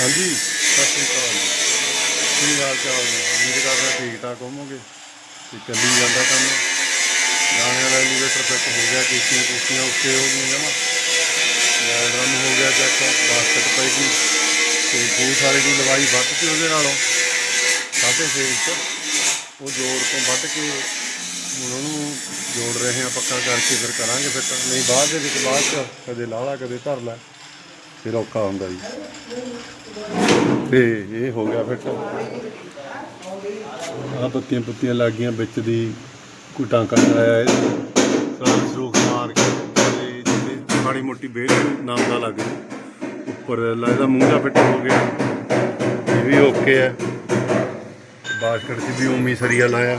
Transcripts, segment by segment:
ਹਾਂਜੀ, ਸਤਿ ਸ਼੍ਰੀ ਅਕਾਲ ਜੀ। ਕੀ ਹਾਲ ਚਾਲ ਨੇ ਉਮੀਦ ਕਰਦਾ ਠੀਕ ਠਾਕ ਹੋਵੋਗੇ। ਤੇ ਚੱਲੀ ਜਾਂਦਾ ਕੰਮ। ਗਾਣੇ ਵਾਲਾ ਐਲੀਵੇਟਰ ਫਿੱਟ ਹੋ ਗਿਆ ਕੀਤੀਆਂ ਕੁਸ਼ਤੀਆਂ ਉੱਤੇ ਹੋ ਗਈਆਂ ਜਮਾ। ਡਰਮ ਹੋ ਗਿਆ ਚੈੱਕ ਬਾਸਕਟ ਪੈ ਗਈ ਤੇ ਬਹੁਤ ਸਾਰੇ ਦੀ ਲਵਾਈ ਵੱਧ ਕੇ ਉਹਦੇ ਨਾਲੋਂ। ਸਾਢੇ ਛੇ ਇੰਚ। ਉਹ ਜੋੜ ਤੋਂ ਵੱਧ ਕੇ ਉਹਨੂੰ ਜੋੜ ਰਹੇ ਹਾਂ ਪੱਕਾ ਕਰਕੇ ਫਿਰ ਕਰਾਂਗੇ ਫਿੱਟ ਨਹੀਂ, ਬਾਅਦ ਦੇ ਵਿੱਚ, ਬਾਅਦ ਚ ਕਦੇ ਲਾਲਾ ਕਦੇ ਧਰ ਲੈ। ਫਿਰ ਔਖਾ ਹੁੰਦਾ ਜੀ। ਤੇ ਇਹ ਹੋ ਗਿਆ ਫਿਰ ਆ ਪੱਤੀਆਂ ਪੁੱਤੀਆਂ ਲੱਗ ਗਈਆਂ ਵਿੱਚ ਦੀ, ਕੋਈ ਟਾਂਕਾ ਚਲਾਇਆ ਇਹ ਸਾਰਾ ਸਰੂਖ ਮਾਰ ਕੇ ਤੇ ਜਿੱਥੇ ਮਾੜੀ ਮੋਟੀ ਬੇਲ ਨਾਮ ਦਾ ਲੱਗ ਗਈ। ਉੱਪਰ ਲੱਗਦਾ ਮੂੰਹ ਦਾ ਫਿੱਟ ਹੋ ਗਿਆ। ਇਹ ਵੀ ਓਕੇ ਹੈ ਬਾਸਕਟ 'ਚ ਵੀ ਉਮੀ ਸਰੀਆ ਲਾਇਆ।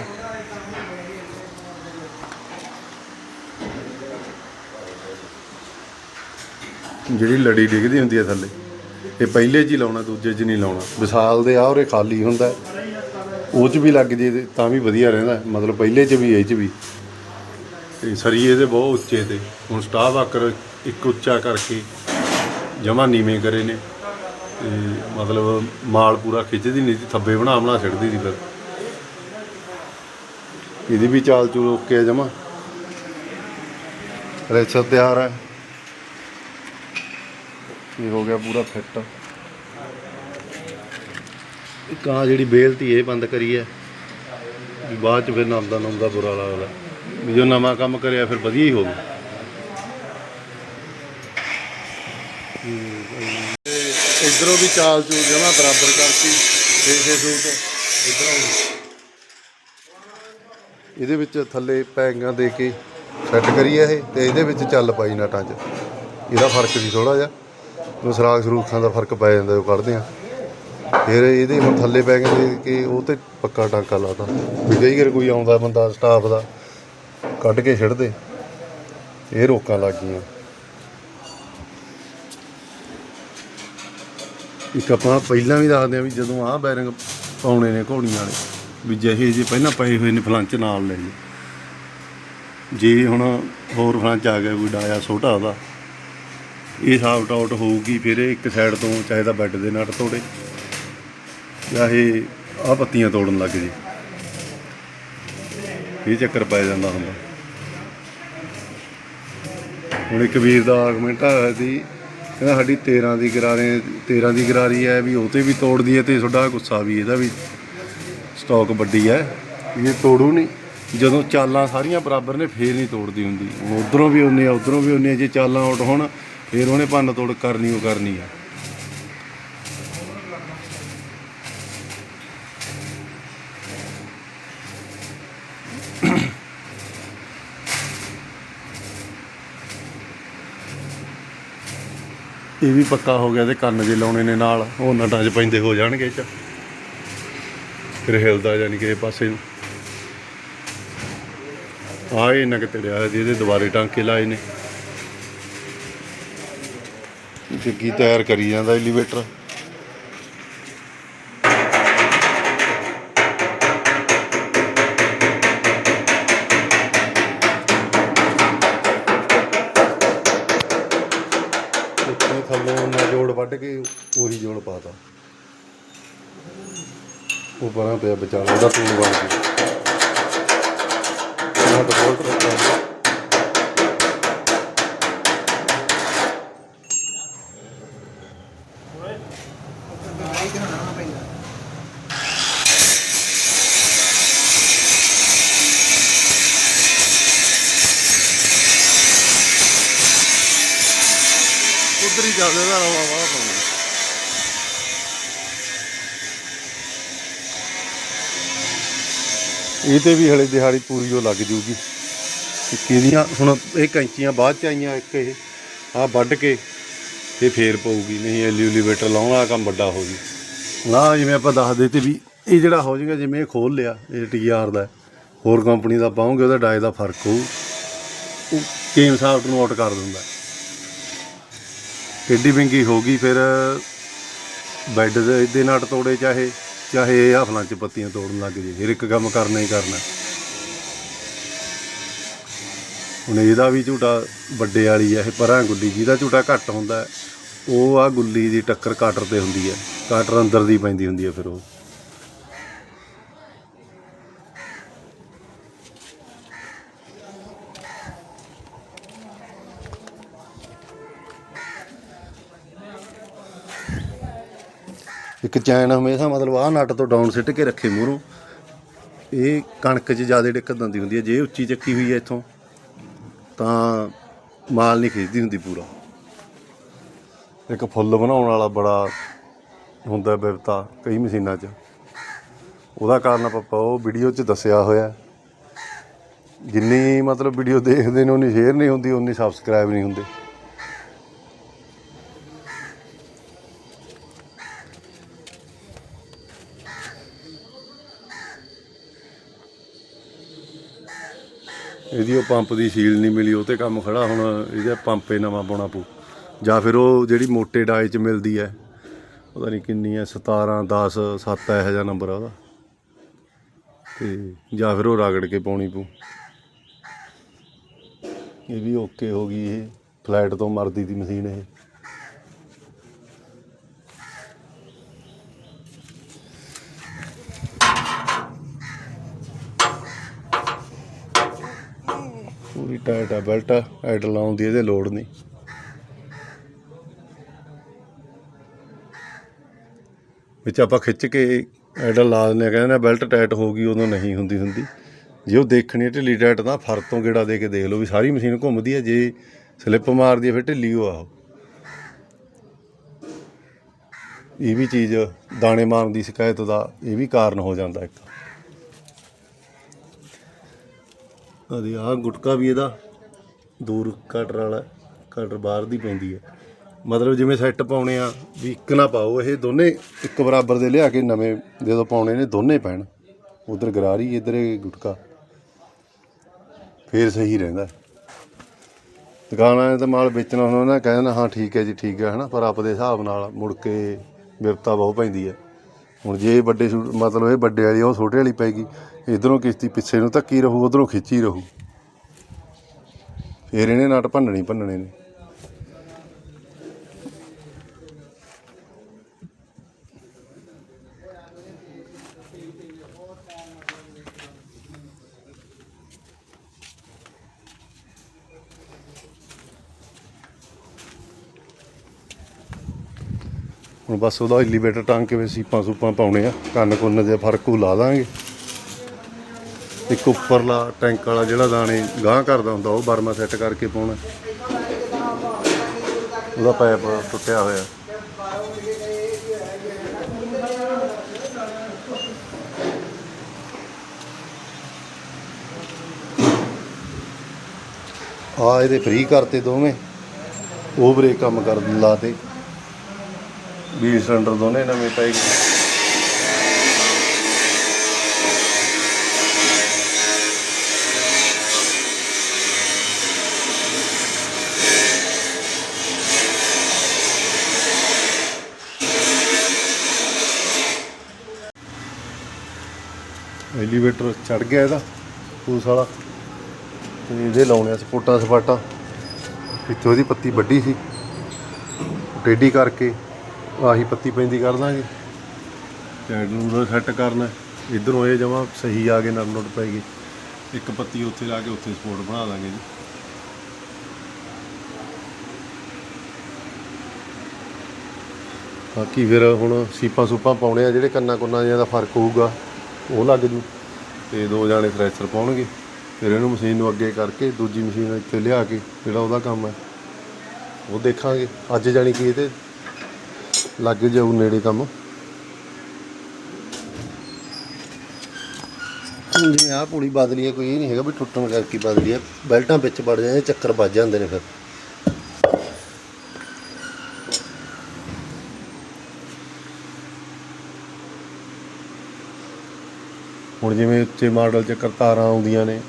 ਜਿਹੜੀ ਲੜੀ ਡਿੱਗਦੀ ਹੁੰਦੀ ਹੈ ਥੱਲੇ, ਇਹ ਪਹਿਲੇ 'ਚ ਹੀ ਲਾਉਣਾ, ਦੂਜੇ 'ਚ ਨਹੀਂ ਲਾਉਣਾ। ਵਿਸਾਲ ਦੇ ਆ ਉਰੇ ਖਾਲੀ ਹੁੰਦਾ ਉਹ 'ਚ ਵੀ ਲੱਗ ਜੇ ਤੇ ਤਾਂ ਵੀ ਵਧੀਆ ਰਹਿੰਦਾ ਮਤਲਬ ਪਹਿਲੇ 'ਚ ਵੀ, ਇਹ 'ਚ ਵੀ। ਤੇ ਸਰੀਏ ਦੇ ਬਹੁਤ ਉੱਚੇ ਤੇ। ਹੁਣ ਸਟਾਫ ਵਾਕਰ ਇੱਕ ਉੱਚਾ ਕਰਕੇ ਜਮਾ ਨੀਵੇਂ ਕਰੇ ਨੇ। ਤੇ ਮਤਲਬ ਮਾਲ ਪੂਰਾ ਖਿੱਚਦੀ ਨਹੀਂ ਸੀ, ਥੱਬੇ ਬਣਾ ਬਣਾ ਛੱਡਦੀ ਸੀ ਫਿਰ। ਇਹਦੀ ਵੀ ਚਾਲ ਚੂਲ ਓਕੇ ਹੈ ਜਮਾ ਰੇਸਰ ਤਿਆਰ ਹੈ। ਇਹ ਹੋ ਗਿਆ ਪੂਰਾ ਫਿੱਟ? ਇੱਕ ਆ ਜਿਹੜੀ ਬੇਲ ਤੀ ਇਹ ਬੰਦ ਕਰੀ ਹੈ। ਵੀ ਬਾਅਦ ਚ ਫਿਰ ਨਾਮਦਾ ਨਾਮਦਾ ਬੁਰਾ ਲੱਗਦਾ ਵੀ ਜੋ ਨਵਾਂ ਕੰਮ ਕਰਿਆ ਫਿਰ ਵਧੀਆ ਹੀ ਹੋਵੇ ਇਧਰੋਂ ਵੀ ਚਾਲ ਚੂਲ ਜਮਾ ਬਰਾਬਰ ਕਰਤੀ ਛੇ ਸੂਟ ਇਧਰੋਂ ਇਹਦੇ ਵਿੱਚ ਥੱਲੇ ਪੈਂਗਾਂ ਦੇ ਕੇ ਸੈੱਟ ਕਰੀ ਹੈ ਇਹ ਤੇ ਇਹਦੇ ਵਿੱਚ ਚੱਲ ਪਾਈ ਨਟਾਂ 'ਚ। ਇਹਦਾ ਫ਼ਰਕ ਸੀ ਥੋੜਾ ਜਿਹਾ। ਉਹ ਸਰਾਖ ਸਰੂਖਾਂ ਦਾ ਫ਼ਰਕ ਪੈ ਜਾਂਦਾ ਉਹ ਕੱਢਦੇ ਆ। ਫਿਰ ਇਹਦੇ ਹੁਣ ਥੱਲੇ ਪੈ ਗਏ ਕਿ ਉਹ ਤੇ ਪੱਕਾ ਟਾਂਕਾ ਲਾਤਾ ਵੀ ਕਈ ਵਾਰ ਕੋਈ ਆਉਂਦਾ ਬੰਦਾ ਸਟਾਫ ਦਾ, ਕੱਢ ਕੇ ਛੱਡਦੇ ਇਹ ਰੋਕਾਂ ਲੱਗ ਗਈਆਂ। ਇੱਕ ਆਪਾਂ ਪਹਿਲਾਂ ਵੀ ਦੱਸਦੇ ਆ ਵੀ ਜਦੋਂ ਆਹ ਬੈਰਿੰਗ ਪਾਉਣੇ ਨੇ ਘੋੜੀਆਂ ਵਾਲੇ, ਵੀ ਜਿਹੇ ਜੇ ਪਹਿਲਾਂ ਪਏ ਹੋਏ ਨੇ ਫਲੰਚ ਨਾਲ ਲੈ ਜੀ ਜੇ ਹੁਣ ਹੋਰ ਫਲੰਚ ਆ ਗਿਆ, ਕੋਈ ਡਾਇਆ ਛੋਟਾ ਉਹਦਾ ਇਹ ਸਾਫਟ ਆਊਟ ਹੋਊਗੀ ਫਿਰ ਇਹ ਇੱਕ ਸਾਈਡ ਤੋਂ ਚਾਹੇ ਤਾਂ ਬੈੱਡ ਦੇ ਨਟ ਤੋੜੇ ਚਾਹੇ ਆਹ ਪੱਤੀਆਂ ਤੋੜਨ ਲੱਗ ਜੇ। ਇਹ ਚੱਕਰ ਪੈ ਜਾਂਦਾ ਹੁੰਦਾ। ਹੁਣ ਇੱਕ ਵੀਰ ਦਾ ਆਰਗੂਮੈਂਟ ਆਇਆ ਸੀ ਕਹਿੰਦਾ ਸਾਡੀ 13 ਦੀ ਗਰਾਰੇ 13 ਦੀ ਗਰਾਰੀ ਹੈ ਵੀ ਉਹ ਤੇ ਵੀ ਤੋੜਦੀ ਹੈ ਤੇ ਤੁਹਾਡਾ ਗੁੱਸਾ ਵੀ ਇਹਦਾ ਵੀ ਸਟਾਕ ਵੱਡੀ ਹੈ ਵੀ ਇਹ ਤੋੜੂ ਨਹੀਂ। ਜਦੋਂ ਚਾਲਾਂ ਸਾਰੀਆਂ ਬਰਾਬਰ ਨੇ ਫੇਰ ਨਹੀਂ ਤੋੜਦੀ ਹੁੰਦੀ। ਹੁਣ ਉਧਰੋਂ ਵੀ ਉਹਨੇ ਆ ਉਧਰੋਂ ਵੀ ਉਹਨੇ ਆ, ਜੇ ਚਾਲਾਂ ਆਊਟ ਹੋਣ ਫਿਰ ਉਹਨੇ ਭੰਨ ਤੋੜ ਕਰਨੀ, ਉਹ ਕਰਨੀ ਆ। ਇਹ ਵੀ ਪੱਕਾ ਹੋ ਗਿਆ ਤੇ ਕੰਨ ਜੇ ਲਾਉਣੇ ਨੇ ਨਾਲ, ਉਹ ਨਟਾਂ 'ਚ ਪੈਂਦੇ ਹੋ ਜਾਣਗੇ 'ਚ। ਫਿਰ ਹਿਲਦਾ ਜਾਨੀ ਕਿ ਪਾਸੇ ਨੂੰ। ਆ ਨਾ ਕਿਤੇ ਰਿਹਾ ਜੀ ਇਹਦੇ ਦੁਬਾਰੇ ਟਾਂਕੇ ਲਾਏ ਨੇ। ਜੱਗੀ ਤਿਆਰ ਕਰੀ ਜਾਂਦਾ ਐਲੀਵੇਟਰ ਉੱਤੇ ਥੱਲੋਂ ਉਹਨਾਂ ਜੋੜ ਵੱਢ ਕੇ ਉਹੀ ਜੋੜ ਪਾਤਾ। ਉਹ ਪਰਾਂ ਪਿਆ ਵਿਚਾਲਾ ਉਹਦਾ ਟੂਲ ਬਣ ਗਿਆ। ਉਹਨਾਂ ਦਾ ਬੋਲਟ ਰੱਖਿਆ ਉਧਰ ਦਾ ਰਵਾ ਵਾਹ ਪਾਉਂਦਾ ਇਹ ਤੇ ਵੀ ਹਲੇ ਦਿਹਾੜੀ ਪੂਰੀ ਉਹ ਲੱਗ ਜੂਗੀ। ਇੱਕ ਇਹਦੀਆਂ ਹੁਣ ਇਹ ਕੈਂਚੀਆਂ ਬਾਅਦ ਚ ਆਈਆਂ ਇੱਕ ਇਹ ਆ ਵੱਢ ਕੇ, ਇਹ ਫੇਰ ਪਊਗੀ। ਨਹੀਂ ਐਲੀਵੇਟਰ ਲਾਉਣਾ ਕੰਮ ਵੱਡਾ ਹੋ ਜੀ ਨਾ, ਜਿਵੇਂ ਆਪਾਂ ਦੱਸਦੇ ਤੇ ਵੀ ਇਹ ਜਿਹੜਾ ਹੋ ਜਾਏਗਾ, ਜਿਵੇਂ ਇਹ ਖੋਲ ਲਿਆ, ਇਹ ਟੀਆਰ ਦਾ, ਹੋਰ ਕੰਪਨੀ ਦਾ ਪਾਉਂਗੇ, ਉਹਦਾ ਡਾਏ ਦਾ ਫ਼ਰਕ ਹੋਊ। ਉਹ ਕੇਮ ਸਾਫਟ ਨੂੰ ਆਊਟ ਕਰ ਦਿੰਦਾ। ਕਿੱਡੀ ਵਿੰਗੀ ਹੋ ਗਈ ਫਿਰ, ਬੈੱਡ ਦੇ ਦੇ ਨਟ ਤੋੜੇ ਚਾਹੇ ਚਾਹੇ ਇਹ ਹਫਲਾਂ ਚ ਪੱਤੀਆਂ ਤੋੜਨ ਲੱਗ ਜੇ, ਫਿਰ ਇੱਕ ਕੰਮ ਕਰਨਾ ਹੀ ਕਰਨਾ। ਹੁਣ ਇਹਦਾ ਵੀ ਝੂਟਾ ਵੱਡੇ ਵਾਲੀ ਹੈ ਇਹ ਪਰਾਂ ਗੁੱਲੀ ਜਿਹਦਾ ਝੂਟਾ ਘੱਟ ਹੁੰਦਾ, ਉਹ ਆ ਗੁੱਲੀ ਦੀ ਟੱਕਰ ਕਾਟਰ ਤੇ ਹੁੰਦੀ ਹੈ ਕਾਟਰ ਅੰਦਰ ਦੀ ਪੈਂਦੀ ਹੁੰਦੀ ਹੈ ਫਿਰ ਉਹ। ਇੱਕ ਚੈਨ ਹਮੇਸ਼ਾ ਮਤਲਬ ਆਹ ਨਟ ਤੋਂ ਡਾਊਨ ਸਿੱਟ ਕੇ ਰੱਖੇ ਮੂਹਰੋਂ। ਇਹ ਕਣਕ 'ਚ ਜ਼ਿਆਦਾ ਦਿੱਕਤ ਆਉਂਦੀ ਹੁੰਦੀ ਹੈ। ਜੇ ਉੱਚੀ ਚੱਕੀ ਹੋਈ ਹੈ ਇੱਥੋਂ, ਤਾਂ ਮਾਲ ਨਹੀਂ ਖਿੱਚਦੀ ਹੁੰਦੀ ਪੂਰਾ। ਇੱਕ ਫੁੱਲ ਬਣਾਉਣ ਵਾਲਾ ਬੜਾ ਹੁੰਦਾ ਬਿਪਤਾ ਕਈ ਮਸ਼ੀਨਾਂ 'ਚ। ਉਹਦਾ ਕਾਰਨ ਆਪਾਂ ਉਹ ਵੀਡੀਓ 'ਚ ਦੱਸਿਆ ਹੋਇਆ। ਜਿੰਨੀ ਮਤਲਬ ਵੀਡੀਓ ਦੇਖਦੇ ਨੇ, ਉਨੀ ਸ਼ੇਅਰ ਨਹੀਂ ਹੁੰਦੀ, ਉਨੀ ਸਬਸਕ੍ਰਾਈਬ ਨਹੀਂ ਹੁੰਦੇ। ਇਹਦੀ ਉਹ ਪੰਪ ਦੀ ਸੀਲ ਨਹੀਂ ਮਿਲੀ, ਉਹ ਤੇ ਕੰਮ ਖੜਾ ਹੁਣ ਇਹਦਾ ਪੰਪ ਹੀ ਨਵਾਂ ਪਾਉਣਾ ਪਊ। ਜਾਂ ਫਿਰ ਉਹ ਜਿਹੜੀ ਮੋਟੇ ਡਾਏ ਚ ਮਿਲਦੀ ਹੈ ਪਤਾ ਨਹੀਂ ਕਿੰਨੀ ਹੈ 17 10 7 ਇਹੋ ਜਿਹਾ ਨੰਬਰ ਆ ਉਹਦਾ। ਤੇ ਜਾਂ ਫਿਰ ਉਹ ਰਗੜ ਕੇ ਪਾਉਣੀ ਪਊ। ਇਹ ਵੀ ਓਕੇ ਹੋ ਗਈ ਇਹ, ਫਲੈਟ ਤੋਂ ਮਰਦੀ ਦੀ ਮਸ਼ੀਨ ਇਹ। ਪੂਰੀ ਟਾਈਟ ਆ, ਬੈਲਟ ਐਡ ਲਾਉਣ ਦੀ ਇਹਦੇ ਲੋੜ ਨਹੀਂ। ਵਿੱਚ ਆਪਾਂ ਖਿੱਚ ਕੇ ਐਡਲ ਲਾ ਦਿੰਦੇ ਆ, ਕਹਿੰਦੇ ਆ ਬੈਲਟ ਟਾਈਟ ਹੋ ਗਈ, ਉਦੋਂ ਨਹੀਂ ਹੁੰਦੀ ਹੁੰਦੀ। ਜੇ ਉਹ ਦੇਖਣੀ ਹੈ ਢਿੱਲੀ ਟਾਈਟ ਤਾਂ ਫਰ ਤੋਂ ਗੇੜਾ ਦੇ ਕੇ ਦੇਖ ਲਓ ਵੀ ਸਾਰੀ ਮਸ਼ੀਨ ਘੁੰਮਦੀ ਹੈ, ਜੇ ਸਲਿੱਪ ਮਾਰਦੀ ਹੈ ਫਿਰ ਢਿੱਲੀ ਹੋ ਆ। ਇਹ ਵੀ ਚੀਜ਼ ਦਾਣੇ ਮਾਰਨ ਦੀ ਸ਼ਿਕਾਇਤ ਦਾ ਇਹ ਵੀ ਕਾਰਨ ਹੋ ਜਾਂਦਾ ਇੱਕ। ਅਦੇ ਆਹ ਗੁਟਕਾ ਵੀ ਇਹਦਾ ਦੂਰ ਕਟਰ ਵਾਲਾ, ਕਟਰ ਬਾਹਰ ਦੀ ਪੈਂਦੀ ਹੈ। ਮਤਲਬ ਜਿਵੇਂ ਸੈੱਟ ਪਾਉਣੇ ਆ ਵੀ ਇੱਕ ਨਾ ਪਾਓ, ਇਹ ਦੋਨੇ ਇੱਕ ਬਰਾਬਰ ਦੇ ਲਿਆ ਕੇ ਨਵੇਂ ਜਦੋਂ ਪਾਉਣੇ ਨੇ, ਦੋਨੇ ਪੈਣ। ਉਧਰ ਗਰਾਰੀ, ਇਧਰ ਇਹ ਗੁਟਕਾ। ਫੇਰ ਸਹੀ ਰਹਿੰਦਾ। ਦੁਕਾਨਾਂ 'ਤੇ ਤਾਂ ਮਾਲ ਵੇਚਣਾ ਹੁੰਦਾ ਨਾ ਕਹਿੰਦਾ ਹਾਂ, ਠੀਕ ਹੈ ਜੀ, ਠੀਕ ਹੈ, ਹਨਾ, ਪਰ ਆਪਦੇ ਹਿਸਾਬ ਨਾਲ ਮੁੜ ਕੇ ਵਿਪਤਾ ਬਹੁਤ ਪੈਂਦੀ ਹੈ। ਹੁਣ ਜੇ ਵੱਡੇ ਮਤਲਬ ਇਹ ਵੱਡੇ ਵਾਲੀ, ਉਹ ਛੋਟੇ ਵਾਲੀ ਪੈਗੀ ਇਧਰੋਂ ਕਿਸ਼ਤੀ ਪਿੱਛੇ ਨੂੰ ਧੱਕੀ ਰਹੂ, ਉਧਰੋਂ ਖਿੱਚੀ ਰਹੂ। ਫੇਰ ਇਹਨੇ ਨਟ ਭੰਨਣੀ ਭੰਨਣੇ ਨੇ। ਹੁਣ ਬਸ ਉਹਦਾ ਐਲੀਵੇਟਰ ਟੰਗ ਕੇ ਵੀ ਸੀਪਾਂ ਸੂਪਾਂ ਪਾਉਣੇ ਆ। ਕੰਨ ਕੁੰਨ ਦੇ ਫ਼ਰਕ ਉਹ ਲਾ ਦਾਂਗੇ। ਇੱਕ ਉੱਪਰਲਾ ਟੈਂਕ ਵਾਲਾ ਜਿਹੜਾ ਦਾਣੇ ਗਾਂਹ ਕਰਦਾ ਹੁੰਦਾ, ਉਹ ਬਰਮਾ ਸੈੱਟ ਕਰਕੇ ਪਾਉਣਾ। ਉਹਦਾ ਪਾਈਪ ਟੁੱਟਿਆ ਹੋਇਆ। ਆ ਇਹਦੇ ਫ੍ਰੀ ਕਰਤੇ ਦੋਵੇਂ। ਉਹ ਬ੍ਰੇਕ ਕੰਮ ਕਰ ਲਾਤੇ। ਵੀ ਸਿਲੰਡਰ ਦੋਨੇ ਨਵੇਂ ਪਏ ਗਏ। ਐਲੀਵੇਟਰ ਚੜ ਗਿਆ ਇਹਦਾ ਪੂਸ ਵਾਲਾ। ਤੇ ਇਹਦੇ ਲਾਉਣੇ ਆ ਸਪੋਟਾਂ ਸਪਾਟਾਂ। ਵਿੱਚੋਂ ਉਹਦੀ ਪੱਤੀ ਵੱਡੀ ਸੀ। ਟੇਢੀ ਕਰਕੇ ਆਹੀ ਪੱਤੀ ਪੈਂਦੀ ਕਰ ਦਾਂਗੇ। ਸਾਈਡ ਨੂੰ ਉਹਦਾ ਸੈੱਟ ਕਰਨਾ। ਇਧਰੋਂ ਇਹ ਜਮਾ ਸਹੀ ਆ ਕੇ ਨਰ ਨੁੱਟ ਪੈ ਗਈ। ਇੱਕ ਪੱਤੀ ਉੱਥੇ ਲਾ ਕੇ ਉੱਥੇ ਸਪੋਰਟ ਬਣਾ ਦਾਂਗੇ ਜੀ। ਬਾਕੀ ਫਿਰ ਹੁਣ ਸੀਪਾਂ ਸੂਪਾਂ ਪਾਉਣੇ ਆ, ਜਿਹੜੇ ਕੰਨਾਂ ਕੁੰਨਾਂ ਜਿਹਾ ਦਾ ਫ਼ਰਕ ਹੋਊਗਾ, ਉਹ ਲੱਗ ਜੂ। ਤੇ ਦੋ ਜਾਣੇ ਥ੍ਰੈਸ਼ਰ ਪਾਉਣਗੇ, ਫਿਰ ਇਹਨੂੰ ਮਸ਼ੀਨ ਨੂੰ ਅੱਗੇ ਕਰਕੇ ਦੂਜੀ ਮਸ਼ੀਨ ਇੱਥੇ ਲਿਆ ਕੇ ਜਿਹੜਾ ਉਹਦਾ ਕੰਮ ਹੈ, ਉਹ ਦੇਖਾਂਗੇ। ਅੱਜ ਜਾਣੀ ਕਿ ਇਹਦੇ ਲੱਗ ਜਾਊ ਨੇੜੇ ਕੰਮ। ਜੀ ਆਹ ਪੂੜੀ ਬਦਲੀ ਹੈ ਕੋਈ ਇਹ ਨਹੀਂ ਹੈਗਾ ਵੀ ਟੁੱਟਣ ਕਰਕੇ ਬਦਲੀ ਹੈ ਬੈਲਟਾਂ ਵਿੱਚ ਵੜ ਜਾਂਦੇ ਚੱਕਰ ਵੱਜ ਜਾਂਦੇ ਨੇ ਫਿਰ। ਹੁਣ ਜਿਵੇਂ ਉੱਚੇ ਮਾਡਲ 'ਚ ਕਰਤਾਰਾਂ ਆਉਂਦੀਆਂ ਨੇ,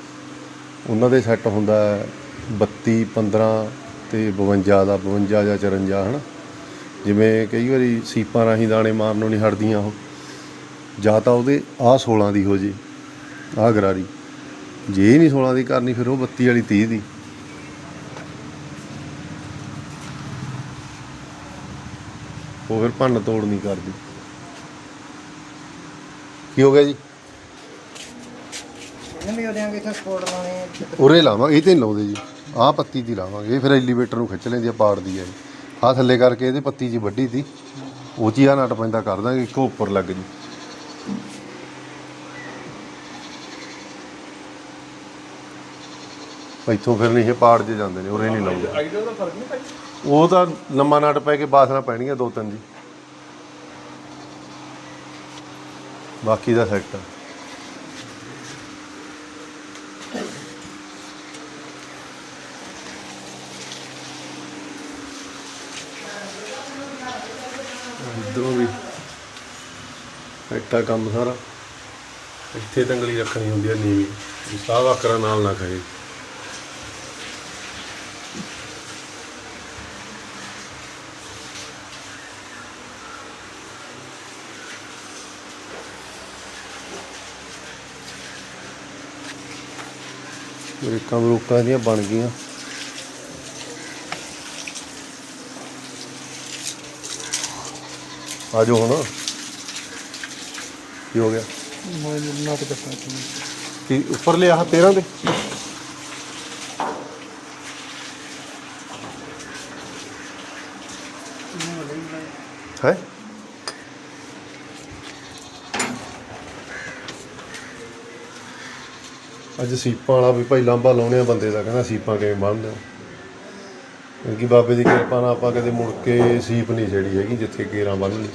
ਉਹਨਾਂ ਦੇ ਸੈੱਟ ਹੁੰਦਾ ਹੈ 32 15 ਤੇ 52 ਦਾ 52 ਜਾਂ 54 ਹਨਾ? ਜਿਵੇਂ ਕਈ ਵਾਰੀ ਸੀਪਾਂ ਰਾਹੀਂ ਦਾਣੇ ਮਾਰਨੋਂ ਨਹੀਂ ਹਟਦੀਆਂ ਉਹ। ਜਾਂ ਤਾਂ ਉਹਦੇ ਆਹ 16 ਦੀ ਹੋ ਜੇ, ਆਹ ਗਰਾਰੀ। ਜੇ ਨਹੀਂ 16 ਦੀ ਕਰਨੀ, ਫਿਰ ਉਹ 32 ਵਾਲੀ 30 ਦੀ। ਉਹ ਫਿਰ ਭੰਨ ਤੋੜ ਨਹੀਂ ਕਰਦੀ। ਕੀ ਹੋ ਗਿਆ ਜੀ? ਇਹਨੂੰ ਵੀ ਉਹਦੇ ਇੱਥੇ ਸਪੋਰਟ ਲਾਉਣੇ ਆ। ਉਰੇ ਲਾਵਾਂਗੇ ਇਹ ਤੇ ਨੀ ਲਾਉਂਦੇ ਜੀ। ਆਹ ਪੱਤੀ ਦੀ ਲਾਵਾਂਗੇ। ਇਹ ਫਿਰ ਐਲੀਵੇਟਰ ਨੂੰ ਖਿੱਚ ਲੈਂਦੀ ਆ ਪਾੜਦੀ ਆ ਆਹ ਥੱਲੇ ਕਰਕੇ ਇਹਦੇ ਪੱਤੀ ਜੀ ਵੱਡੀ ਤੀ ਉਹ 'ਚ ਹੀ ਆ ਨਟ ਪੈਂਦਾ ਕਰ ਦਾਂਗੇ, ਇੱਕੋ ਉੱਪਰ ਲੱਗ ਜੀ। ਇੱਥੋਂ ਫਿਰ ਨਹੀਂ, ਇਹ ਪਾੜ ਜੇ ਜਾਂਦੇ ਨੇ, ਉਰੇ ਨਹੀਂ ਲਾਉਂਦੇ। ਆਈਡੀਆ ਦਾ ਫ਼ਰਕ ਨਹੀਂ ਭਾਈ ਉਹ ਤਾਂ ਲੰਮਾ ਨਟ ਪੈ ਕੇ ਬਾਸਣਾ ਪੈਣੀਆਂ ਦੋ ਤਿੰਨ ਜੀ। ਬਾਕੀ ਦਾ ਸੈਕਟਰ ਇਧਰੋਂ ਵੀ ਇੱਟਾ ਕੰਮ ਸਾਰਾ। ਇੱਥੇ ਤੰਗਲੀ ਰੱਖਣੀ ਹੁੰਦੀ ਹੈ ਨੀਵੀਂ। ਵੀ ਸਾਹ ਆਕਰਾ ਨਾਲ ਨਾ ਖਾਏ ਬ੍ਰੇਕਾਂ ਬਰੂਕਾਂ ਦੀਆਂ ਬਣ ਗਈਆਂ। ਆ ਜਾਓ ਹੁਣ। ਕੀ ਹੋ ਗਿਆ? ਮੈਂ ਨਾ ਤੇ ਦੱਸਾਂ ਕੀ ਉੱਪਰ ਲਿਆ 13 ਦੇ? ਹੈ? ਅੱਜ ਸੀਪਾਂ ਵਾਲਾ ਵੀ ਭਾਈ ਲਾਂਬਾ ਲਾਉਣੇ ਆ ਬੰਦੇ ਦਾ ਕਹਿੰਦਾ ਸੀਪਾਂ ਕਿਵੇਂ ਬੰਨ੍ਹਦੇ ਹੋ? ਕਿਉਂਕਿ ਬਾਬੇ ਦੀ ਕਿਰਪਾ ਨਾਲ ਆਪਾਂ ਕਦੇ ਮੁੜ ਕੇ ਸੀਪ ਨਹੀਂ ਛੇੜੀ ਹੈਗੀ ਜਿੱਥੇ ਕੇਰਾਂ ਬੰਨ ਲਈ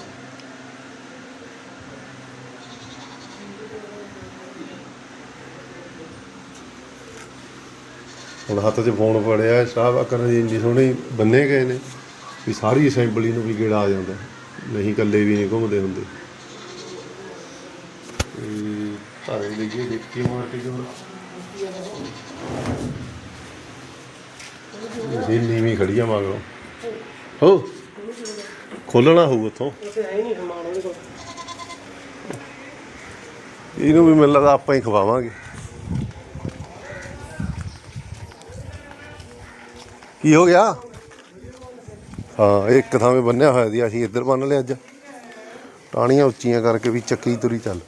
ਹੁਣ ਹੱਥ 'ਚ ਫੋਨ ਫੜਿਆ ਸ਼ਾਹ ਅਕਰ ਜੀ ਇੰਨੀ ਸੋਹਣੀ ਬੰਨੇ ਗਏ ਨੇ ਵੀ ਸਾਰੀ ਅਸੈਂਬਲੀ ਨੂੰ ਵੀ ਗੇੜਾ ਆ ਜਾਂਦਾ। ਨਹੀਂ ਇਕੱਲੇ ਵੀ ਨਹੀਂ ਘੁੰਮਦੇ ਹੁੰਦੇ। ਧਾਰੇ ਲਈਏ ਦੇਖੀ ਇਹ ਨੀਵੀਂ ਖੜੀ ਆ ਮਗਰੋਂ। ਹੋ ਖੋਲਣਾ ਹੋਊ ਉੱਥੋਂ। ਇਹਨੂੰ ਵੀ ਮੈਨੂੰ ਲੱਗਦਾ ਆਪਾਂ ਹੀ ਖਵਾਵਾਂਗੇ। ਕੀ ਹੋ ਗਿਆ? ਹਾਂ, ਇਹ ਇੱਕ ਥਾਂ 'ਤੇ ਬੰਨਿਆ ਹੋਇਆ ਸੀ, ਅਸੀਂ ਇੱਧਰ ਬੰਨ ਲਿਆ ਅੱਜ। ਟਾਣੀਆਂ ਉੱਚੀਆਂ ਕਰਕੇ ਵੀ ਚੱਕੀ ਤੁਰੀ ਚੱਲ।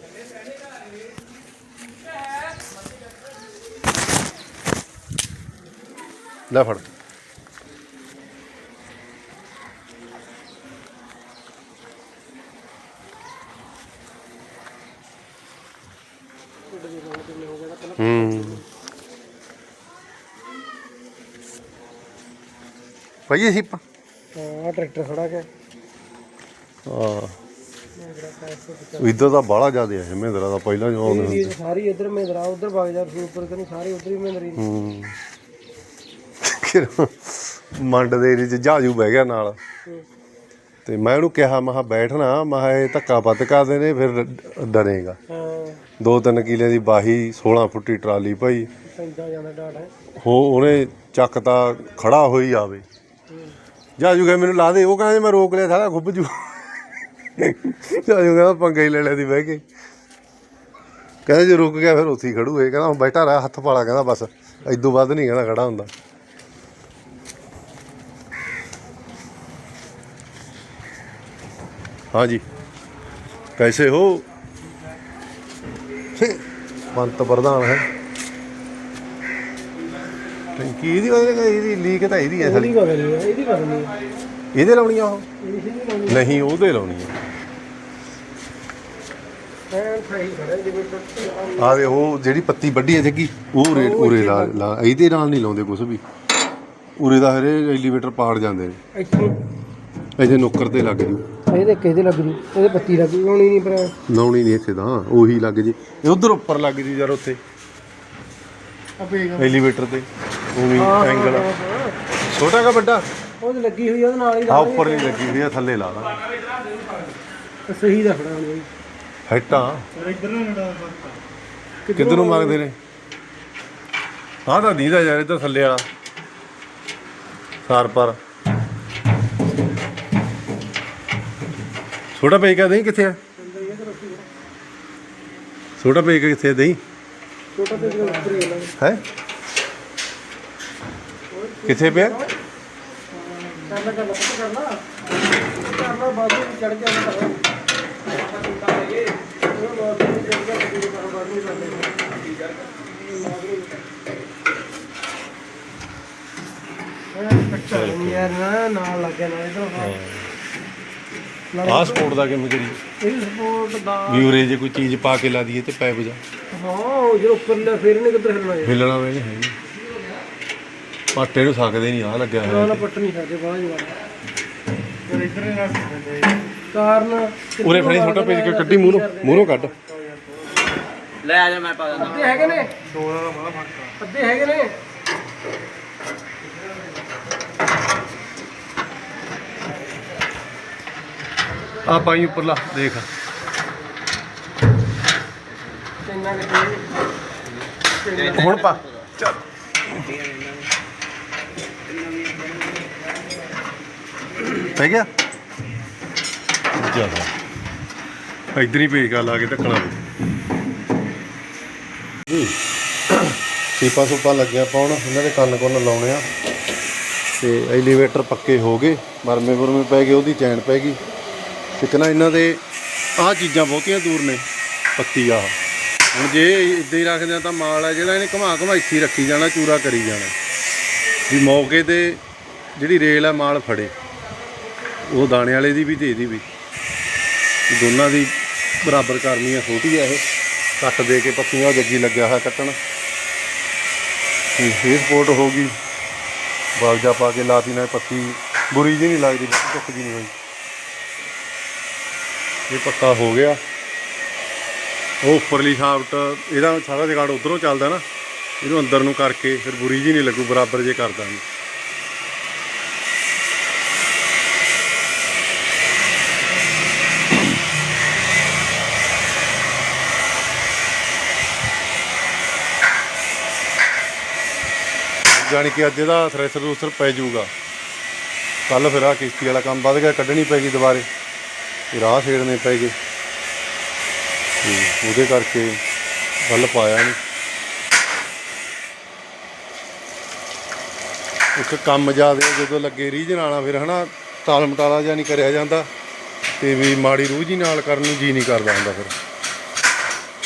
ਲੈ ਫੜ। ਭਾਈ ਇਹ ਸਿੱਪਾ ਹਾਂ ਟਰੈਕਟਰ ਖੜਾ ਕੇ ਹਾਂ ਇੱਧਰ ਤਾਂ ਬਾਹਲਾ ਜ਼ਿਆਦਾ ਹੈ ਮਹਿੰਦਰਾ ਦਾ ਪਹਿਲਾਂ ਜੋ ਆਉਂਦੇ ਹੁੰਦੇ ਇਹ ਸਾਰੀ ਇੱਧਰ ਮਹਿੰਦਰਾ ਉਧਰ ਬਾਗਜਾਰ ਸੁਪਰ ਕਨੀ ਸਾਰੀ ਉਧਰ ਹੀ ਮਹਿੰਦਰੀ ਹੂੰ। ਮੰਡ ਦੇ ਏਰੀਏ 'ਚ ਜਾਜੂ ਬਹਿ ਗਿਆ ਨਾਲ। ਤੇ ਮੈਂ ਉਹਨੂੰ ਕਿਹਾ ਮੈਂ ਕਿਹਾ ਬੈਠਣਾ ਮੈਂ ਕਿਹਾ ਇਹ ਧੱਕਾ ਵੱਧ ਕਰਦੇ ਨੇ ਫਿਰ ਡਰੇਗਾ। ਹਾਂ। ਦੋ ਤਿੰਨ ਕਿਲੇ ਦੀ ਬਾਹੀ 16 ਫੁੱਟੀ ਟਰਾਲੀ ਭਾਈ ਡਾਟ ਹੈ। ਹੋ ਉਹਨੇ ਚੱਕ ਤਾਂ ਖੜਾ ਹੋਈ ਆਵੇ ਜਾਜੂ ਕਹਿੰਦਾ ਮੈਨੂੰ ਲਾ ਦੇ ਉਹ ਕਹਿੰਦਾ ਜੀ ਮੈਂ ਰੋਕ ਲਿਆ ਸਾਰਾ ਖੁੱਭ ਜੂ ਜਾਜੂ ਕਹਿੰਦਾ ਪੰਗਾ ਹੀ ਲੈ ਲਿਆ ਦੀ ਬਹਿ ਕੇ ਕਹਿੰਦਾ ਜੇ ਰੁਕ ਗਿਆ ਫਿਰ ਉੱਥੇ ਹੀ ਖੜੂ ਇਹ ਕਹਿੰਦਾ ਹੁਣ ਬੈਠਾ ਰਿਹਾ ਹੱਥ ਪਾਲਾ ਕਹਿੰਦਾ ਬਸ ਇਦੋਂ ਵੱਧ ਨਹੀਂ ਕਹਿੰਦਾ ਖੜਾ ਹੁੰਦਾ हाँ जी कैसे हो ਮੰਤ ਪ੍ਰਧਾਨ ਹੈ ਟੈਂਕੀ ਇਹਦੀ ਵਜ੍ਹਾ ਇਹਦੀ ਲੀਕ ਤਾਂ ਇਹਦੀ ਹੈ ਸਾਲੀ। ਗੱਲ ਨਹੀਂ ਇਹਦੀ ਗੱਲ ਨਹੀਂ ਇਹਦੇ ਲਾਉਣੀ ਆ ਉਹ? ਇਹਦੀ ਨਹੀਂ ਲਾਉਣੀ ਨਹੀਂ ਉਹਦੇ ਲਾਉਣੀ ਆ ਐਨ ਸਹੀ ਖੜਾ ਜਿਵੇਂ ਟਰੈਕਟਰ ਆ। ਵੇ ਉਹ ਜਿਹੜੀ ਪੱਤੀ ਵੱਡੀ ਹੈ ਜੱਗੀ ਉਹ ਉਰੇ ਉਰੇ ਲਾ ਲਾ- ਇਹਦੇ ਨਾਲ ਨਹੀਂ ਲਾਉਂਦੇ ਕੁਝ ਵੀ। ਉਰੇ ਦਾ ਹਰੇ ਐਲੀਵੇਟਰ ਪਾੜ ਜਾਂਦੇ ਨੇ। ਇੱਥੇ? ਇੱਥੇ ਨੁੱਕਰ ਤੇ ਲੱਗ ਜੂ। ਇਹਦੇ ਕਿਹਦੇ ਲੱਗ ਜੂ? ਇਹਦੇ ਪੱਤੀ ਲੱਗ ਜੂ ਹੋਣੀ ਨਹੀਂ ਪਰ ਲਾਉਣੀ ਨਹੀਂ ਇੱਥੇ ਤਾਂ ਉਹੀ ਲੱਗ ਜੀ। ਇਹ ਉਧਰ ਉੱਪਰ ਲੱਗ ਜੀ ਯਾਰ ਉੱਥੇ। ਐਲੀਵੇਟਰ ਤੇ। ਉਹ ਵੀ ਐਂਗਲ ਛੋਟਾ ਕਾ ਵੱਡਾ? ਉਹ ਲੱਗੀ ਹੋਈ ਉਹਦੇ ਨਾਲ ਹੀ ਆ ਉੱਪਰ ਨਹੀਂ ਲੱਗੀ ਹੋਈ ਆ ਥੱਲੇ ਲਾ ਲਾ। ਲਾ ਸਹੀ ਦਾ ਖੜਾ ਹੋਣੀ ਹੈਟਾਂ। ਇੱਧਰ ਨੂੰ ਨੜਾ ਕਿੱਧਰ ਨੂੰ ਮੰਗਦੇ ਨੇ? ਆਹ ਤਾਂ ਦੀਦਾ ਯਾਰ ਇੱਧਰ ਥੱਲੇ ਵਾਲਾ। ਸਾਰ ਪਰ। ਛੋਟਾ ਪੇਕਾ ਨਹੀਂ ਕਿੱਥੇ ਆ? ਛੋਟਾ ਪੇਕਾ ਕਿੱਥੇ ਦਹੀਂ ਛੋਟਾ ਤੇ ਜਿਹੜਾ ਉੱਪਰ ਹੀ ਹੈ ਹੈ? ਕਿੱਥੇ ਪਿਆ? ਕਰ ਲੈ ਕਰ ਲੈ ਪਤਾ ਕਰ ਲਾ ਕਰਨਾ ਬਾਬੂ ਚੜ ਗਿਆ ਤਾਂ ਉਹ ਬਾਬੂ ਨੂੰ ਚੜ ਗਿਆ ਤੇ ਬਾਬੂ ਨੂੰ ਕਰ ਲੈ ਯਾਰ ਨਾ ਨਾਲ ਲੱਗ ਗਿਆ ਨਾ ਇਧਰ ਆਹ ਸਪੋਰਟ ਦਾ ਕਿਵੇਂ ਕਰੀ ਇਹ ਸਪੋਰਟ ਦਾ ਵੀ ਉਰੇ ਜੇ ਕੋਈ ਚੀਜ਼ ਪਾ ਕੇ ਲਾ ਦਈਏ ਤੇ ਪੈਪ ਜਾ। ਹਾਂ ਉਹ ਜਦੋਂ ਉੱਪਰ ਲੈ ਫੇਰ ਨਹੀਂ ਕਿੱਧਰ ਹਿਲਣਾ ਹਿੱਲਣਾ ਵੇ ਹੈ ਨੀ। ਪਾਟੇ ਨੂੰ ਸਕਦੇ ਨਹੀਂ ਆ ਲੱਗਿਆ ਹੋਇਆ। ਨਾ ਪੱਟ ਨਹੀਂ ਸਕਦੇ ਬਾਹਰ ਜਵਾੜਾ ਫਿਰ ਇੱਧਰ ਹੀ ਦਿੰਦੇ ਕਾਰਨ ਉਰੇ ਫੜੀ ਛੋਟਾ ਪੇਜ ਕੇ ਕੱਢੀ ਮੂਹਰੋਂ ਮੂਹਰੋਂ ਕੱਢ। ਲੈ ਆ ਜਾ ਮੈਂ ਪਾ ਦਿੰਦਾ। ਅੱਧੇ ਹੈਗੇ ਨੇ? ਦੋ ਦਾ ਬੜਾ ਫ਼ਰਕ ਅੱਧੇ ਹੈਗੇ ਨੇ? ਆ ਪਾਈ ਉੱਪਰਲਾ ਦੇਖ। ਹੁਣ ਪਾ। ਚੱਲ। ਪੈ ਗਿਆ? ਜ਼ਿਆਦਾ। ਇਧਰ ਹੀ ਪੇਜ ਕਰ ਲਾ ਕੇ ਢੱਕਣਾ। ਜੀ ਸੀਪਾ ਸੁਪਾ ਲੱਗਿਆ ਪਾਉਣ ਇਹਨਾਂ ਦੇ ਕੰਨ ਕੁੰਨ ਲਾਉਣੇ ਆ। ਤੇ ਐਲੀਵੇਟਰ ਪੱਕੇ ਹੋ ਗਏ ਮਰਮੇ ਬੁਰਮੇ ਪੈ ਗਏ ਉਹਦੀ ਚੈਨ ਪੈ ਗਈ। ਨਾ ਇਹਨਾਂ ਦੇ ਆਹ ਚੀਜ਼ਾਂ ਬਹੁਤੀਆਂ ਦੂਰ ਨੇ ਪੱਤੀ ਆ। ਹੁਣ ਜੇ ਇੱਦਾਂ ਹੀ ਰੱਖਦੇ ਆ ਤਾਂ ਮਾਲ ਆ ਜਿਹੜਾ ਇਹਨੇ ਘੁਮਾ ਘੁਮਾ ਇੱਥੇ ਰੱਖੀ ਜਾਣਾ ਚੂਰਾ ਕਰੀ ਜਾਣਾ। ਵੀ ਮੌਕੇ ਤੇ ਜਿਹੜੀ ਰੇਲ ਆ, ਮਾਲ ਫੜੇ। ਉਹ ਦਾਣੇ ਵਾਲੇ ਦੀ ਵੀ ਤੇ ਇਹਦੀ ਵੀ। ਦੋਨਾਂ ਦੀ ਬਰਾਬਰ ਕਰਨੀ ਆ, ਛੋਟੀ ਆ ਇਹ। ਕੱਟ ਦੇ ਕੇ ਪੱਤੀਆਂ ਉਹ ਜੱਗੀ ਲੱਗਿਆ ਹੋਇਆ ਕੱਟਣ। ਤੇ ਇਹ ਸਪੋਰਟ ਹੋ ਗਈ। ਬਾਗਜਾ ਪਾ ਕੇ ਲਾਤੀ ਨਾ ਪੱਤੀ ਬੁਰੀ ਜੀ ਨਹੀਂ ਲੱਗਦੀ ਧੁੱਪ ਜੀ ਨਹੀਂ ਹੋਈ। ਇਹ ਪੱਕਾ ਹੋ ਗਿਆ। ਉਹ ਉੱਪਰਲੀ ਸ਼ਾਫਟ ਇਹਦਾ ਸਾਰਾ ਜਗਾੜ ਉਧਰੋਂ ਚੱਲਦਾ ਨਾ। ਇਹਨੂੰ ਅੰਦਰ ਨੂੰ ਕਰਕੇ ਫਿਰ ਬੁਰੀ ਜੀ ਨਹੀਂ ਲੱਗੂ, ਬਰਾਬਰ ਜੇ ਕਰ ਦਾਂਗੇ। ਜਾਣੀ ਕਿ ਅੱਜ ਇਹਦਾ ਥ੍ਰੈਸ਼ਰ ਰੂਸਰ ਪੈ ਜਾਊਗਾ। ਕੱਲ ਫਿਰ ਆ ਕਿਸ਼ਤੀ ਵਾਲਾ ਕੰਮ ਵੱਧ ਗਿਆ, ਕੱਢਣੀ ਪੈ ਗਈ ਦੁਬਾਰੇ। ਰਾਹ ਛੇੜਨੇ ਪੈ ਗਏ। ਉਹਦੇ ਕਰਕੇ ਗੱਲ ਪਾਇਆ ਨਹੀਂ ਇੱਕ ਕੰਮ ਜ਼ਿਆਦਾ ਜਦੋਂ ਲੱਗੇ ਰੀਝ ਆਣਾ ਫਿਰ ਹਨਾ ਟਾਲ ਮਟਾਲਾ ਜਿਹਾ ਨਹੀਂ ਕਰਿਆ ਜਾਂਦਾ ਤੇ ਵੀ ਮਾੜੀ ਰੂਹ ਜੀ ਨਾਲ ਕਰਨ ਨੂੰ ਜੀ ਨਹੀਂ ਕਰਦਾ ਹੁੰਦਾ ਫਿਰ।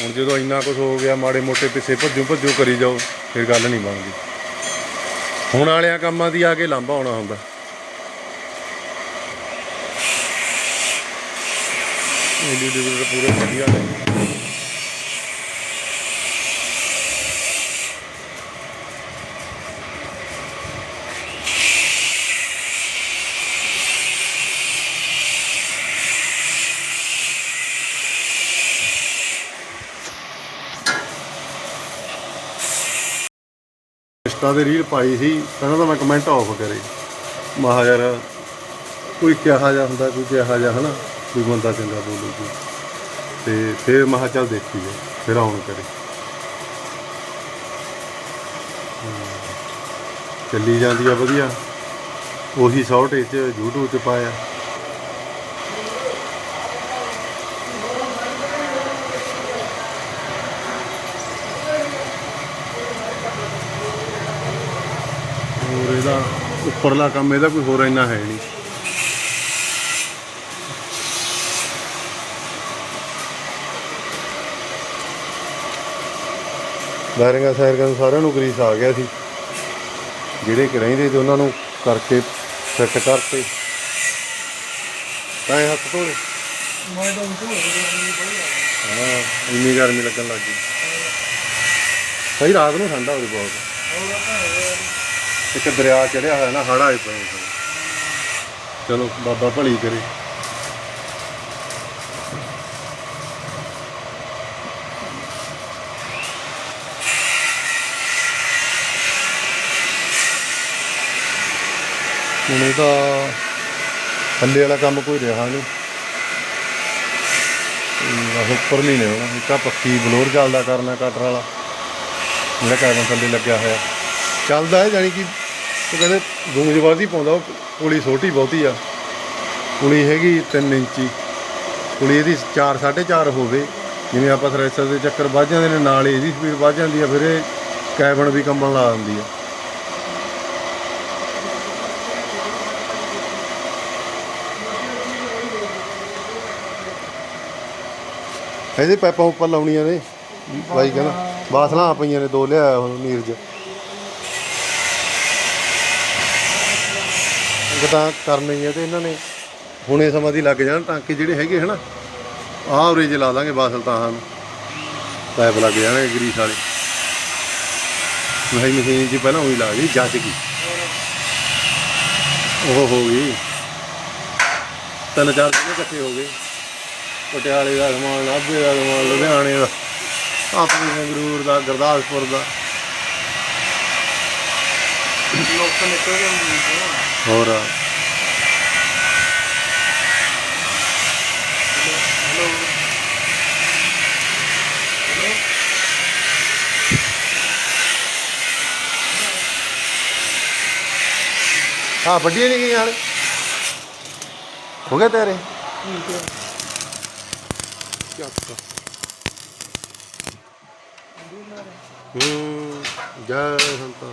ਹੁਣ ਜਦੋਂ ਇੰਨਾ ਕੁਝ ਹੋ ਗਿਆ, ਮਾੜੇ ਮੋਟੇ ਪਿੱਛੇ ਭੱਜੋ ਭੱਜੋ ਕਰੀ ਜਾਓ, ਫਿਰ ਗੱਲ ਨਹੀਂ ਬਣਦੀ। ਹੁਣ ਵਾਲਿਆਂ ਕੰਮਾਂ ਦੀ ਆ ਕੇ ਲਾਂਭਾ ਆਉਣਾ ਹੁੰਦਾ। ਇਹ ਦੇ ਪੂਰੇ ਵਧੀਆ ਨੇ। ਇੰਸਟਾ ਤੇ ਰੀਲ ਪਾਈ ਸੀ ਕਹਿੰਦਾ ਤਾਂ ਮੈਂ ਕਮੈਂਟ ਆਫ ਕਰੇ। ਮਹਾ ਯਾਰ, ਕੋਈ ਕਿਹਾ ਜਾ ਹੁੰਦਾ, ਕੋਈ ਕਿਹਾ ਜਾ ਹਨਾ? ਕੋਈ ਬੰਦਾ ਚੰਗਾ ਬੋਲੂ ਕੋਈ। ਤੇ ਫਿਰ ਮਹਾ ਚੱਲ ਦੇਖੀ ਜੇ ਫਿਰ ਆਉਣ ਕਰੇ। ਚੱਲੀ ਜਾਂਦੀ ਆ ਵਧੀਆ। ਉਹੀ ਸ਼ਾਰਟ ਇਹ 'ਚ, YouTube 'ਤੇ ਪਾਇਆ ਹੋਰ ਇਹਦਾ ਉੱਪਰਲਾ ਕੰਮ ਇਹਦਾ ਕੋਈ ਹੋਰ ਇੰਨਾ ਹੈ ਨਹੀਂ। ਬੈਰਿੰਗਾਂ ਸਾਇਰਗਾਂ ਨੂੰ ਸਾਰਿਆਂ ਨੂੰ ਗਰੀਸ ਆ ਗਿਆ ਸੀ। ਜਿਹੜੇ ਕਿ ਰਹਿੰਦੇ ਤੇ ਉਹਨਾਂ ਨੂੰ ਕਰਕੇ ਫਿੱਟ ਕਰਤੇ ਤਾਂ ਇਹ ਹੱਥ ਧੋਲੇ। ਮੈਂ ਤਾਂ ਉਹ ਹਾਂ ਇੰਨੀ ਗਰਮੀ ਲੱਗਣ ਲੱਗ ਗਈ। ਸਹੀ ਰਾਤ ਨੂੰ ਠੰਡਾ ਹੋ ਰਿਹਾ ਬਹੁਤ। ਇੱਕ ਦਰਿਆ ਚੜਿਆ ਹੋਇਆ ਨਾ ਹੜਾ ਆਏ ਪਏ ਹੋਏ। ਚਲੋ, ਬਾਬਾ ਭਲੀ ਕਰੇ। ਹੁਣ ਤਾਂ ਥੱਲੇ ਵਾਲਾ ਕੰਮ ਕੋਈ ਰਿਹਾ ਨਹੀਂ। ਬਸ ਉੱਪਰ ਨਹੀਂ ਨੇ ਹੋਣਾ, ਇੱਕ ਪੱਕੀ ਬਲੋਰ ਚੱਲਦਾ ਕਰਨਾ, ਕਟਰ ਵਾਲਾ। ਜਿਹੜਾ ਕਾਰਨ ਥੱਲੇ ਲੱਗਿਆ ਹੋਇਆ। ਚੱਲਦਾ ਹੈ ਜਾਨੀ ਕਿ ਉਹ ਕਹਿੰਦੇ ਗੂੰਜ ਵਾਦੀ ਪਾਉਂਦਾ ਕੁਲੀ ਛੋਟੀ ਬਹੁਤੀ ਆ। ਕੁਲੀ ਹੈਗੀ 3 ਇੰਚੀ। ਕੁਲੀ ਇਹਦੀ 4 4.5 ਹੋਵੇ। ਜਿਵੇਂ ਆਪਾਂ ਥ੍ਰੈਸ਼ਰ ਦੇ ਚੱਕਰ ਵੱਜ ਜਾਂਦੇ ਨੇ, ਨਾਲ ਇਹਦੀ ਸਪੀਡ ਵੱਜ ਜਾਂਦੀ ਆ, ਫਿਰ ਇਹ ਕੈਬਨ ਵੀ ਕੰਬਣ ਲਾ ਦਿੰਦੀ ਆ। ਇਹਦੇ ਪੈਪਾਂ ਉੱਪਰ ਲਾਉਣੀਆਂ ਨੇ। ਬਾਈ ਕਹਿੰਦਾ ਬਾਸਲਾਂ ਆ ਪਈਆਂ ਨੇ, ਦੋ ਲਿਆ ਹੁਣ ਨੀਰਜ। ਤਾਂ ਕਰਨਾ ਹੀ ਹੈ ਤੇ ਇਹਨਾਂ ਨੇ ਹੁਣੇ ਸਮਾਂ ਦੀ ਲੱਗ ਜਾਣ ਟਾਂਕੇ ਜਿਹੜੇ ਹੈਗੇ ਹਨਾ, ਆਹ ਉਰੇ ਜੇ ਲਾ ਦਾਂਗੇ ਬਾਸਲ ਤਾਂ ਹਨ ਪੈਪ ਲੱਗ ਜਾਣਗੇ ਗਰੀਸ ਵਾਲੇ। ਮਹੀ ਮਸ਼ੀਨ ਜੀ ਪਹਿਲਾਂ ਉਹੀ ਲਾ ਗਈ ਜੱਜ ਗਈ। ਉਹ ਹੋ ਗਈ। ਤਿੰਨ ਚਾਰ ਦਿਨ ਇਕੱਠੇ ਹੋ ਗਏ। ਪਟਿਆਲੇ ਦਾ ਸਮਾਨ ਨਾਭੇ ਦਾ ਸਮਾਨ, ਲੁਧਿਆਣੇ ਦਾ, ਆਪਣੇ ਸੰਗਰੂਰ ਦਾ, ਗੁਰਦਾਸਪੁਰ ਦਾ। ਲੋਕ ਨਿਕਲ ਗਏ ਹੋਰ। ਹਾਂ ਵੱਡੀਆਂ ਨਹੀਂ ਗਈਆਂ ਹਾਲੇ। ਹੋ ਗਿਆ ਤੇਰੇ? ਹੂੰ। ਜੈ ਸੰਤਾਂ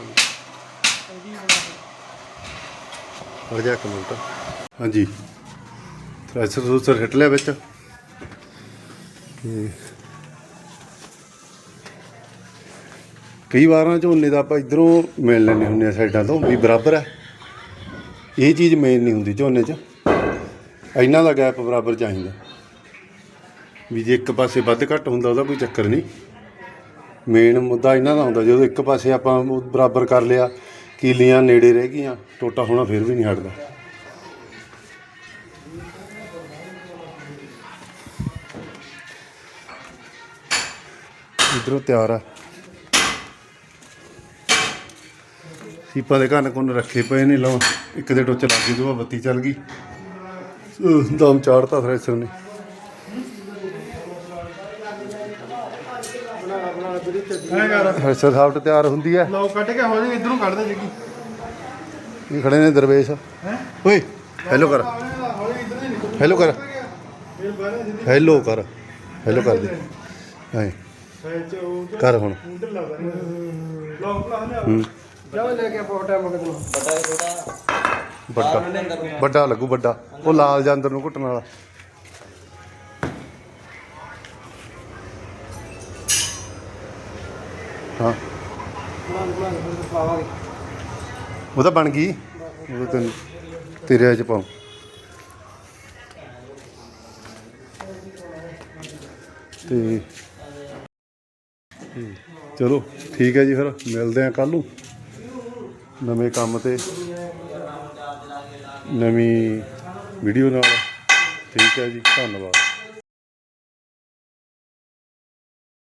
ਹਰ ਜਾ ਇੱਕ ਮਿੰਟ। ਹਾਂਜੀ। ਥ੍ਰੈਸ਼ਰ ਥ੍ਰੂਸਰ ਹਿੱਟ ਲਿਆ ਵਿੱਚ। ਤੇ ਕਈ ਵਾਰਾਂ ਝੋਨੇ ਦਾ ਆਪਾਂ ਇਧਰੋਂ ਮਿਲ ਲੈਂਦੇ ਹੁੰਦੇ ਆ ਸਾਈਡਾਂ ਤੋਂ ਵੀ ਬਰਾਬਰ ਹੈ ਇਹ ਚੀਜ਼ ਮੇਨ ਨਹੀਂ ਹੁੰਦੀ ਝੋਨੇ 'ਚ। ਇਹਨਾਂ ਦਾ ਗੈਪ ਬਰਾਬਰ ਚਾਹੀਦਾ। ਵੀ ਜੇ ਇੱਕ ਪਾਸੇ ਵੱਧ ਘੱਟ ਹੁੰਦਾ ਉਹਦਾ ਕੋਈ ਚੱਕਰ ਨਹੀਂ। ਮੇਨ ਮੁੱਦਾ ਇਹਨਾਂ ਦਾ ਹੁੰਦਾ ਜਦੋਂ ਇੱਕ ਪਾਸੇ ਆਪਾਂ ਬਰਾਬਰ ਕਰ ਲਿਆ ਕੀਲੀਆਂ ਨੇੜੇ ਰਹਿ ਗਈਆਂ, ਟੋਟਾ ਹੋਣਾ ਫਿਰ ਵੀ ਨਹੀਂ ਹਟਦਾ। ਇਧਰੋਂ ਤਿਆਰ ਆ। ਸੀਪਾਂ ਦੇ ਕੰਨ ਕੁੰਨ ਰੱਖੇ ਪਏ ਨੇ, ਲਓ, ਇੱਕ ਦੇ ਟੋਚ ਲੱਗ ਗਈ ਤੋਂ ਬੱਤੀ ਚੱਲ ਗਈ। ਦਮ ਚਾੜਤਾ ਥ੍ਰੈਸ਼ਰ ਨੇ। ਐ ਕਰ ਸਾਫਟ ਤਿਆਰ ਹੁੰਦੀ ਹੈ। ਲਓ ਕੱਢ ਕੇ ਹੋ ਜਾਏ ਇਧਰੋਂ ਕੱਢ ਦੇ ਜਿੱਕੀ ਇਹ ਖੜੇ ਨੇ ਦਰਵੇਸ਼? ਹੈ? ਓਏ ਹੈਲੋ ਕਰ। ਹੌਲੀ ਕਰ। ਹੈਲੋ ਕਰ। ਹੈਲੋ ਕਰ ਦੇ। ਉਹ ਕਰ ਹੁਣ। ਹੂੰ। ਵੱਡਾ ਵੱਡਾ ਵੱਡਾ ਲੱਗੂ ਵੱਡਾ। ਉਹ ਲਾਲ ਜਾਂ ਅੰਦਰ ਨੂੰ ਘੁੱਟਣ ਵਾਲਾ। ਹਾਂ। ਉਹ ਤਾਂ ਬਣ ਗਈ। ਉਹ ਤੈਨੂੰ ਤੇਰੇ ਚ ਪਾਉ। ਤੇ ਤੇ ਚਲੋ, ਠੀਕ ਹੈ ਜੀ ਫਿਰ। ਮਿਲਦੇ ਆ ਕੱਲ ਨੂੰ। ਨਵੇਂ ਕੰਮ ਤੇ। ਨਵੀਂ ਵੀਡੀਓ ਨਾਲ। ਠੀਕ ਹੈ ਜੀ। ਧੰਨਵਾਦ।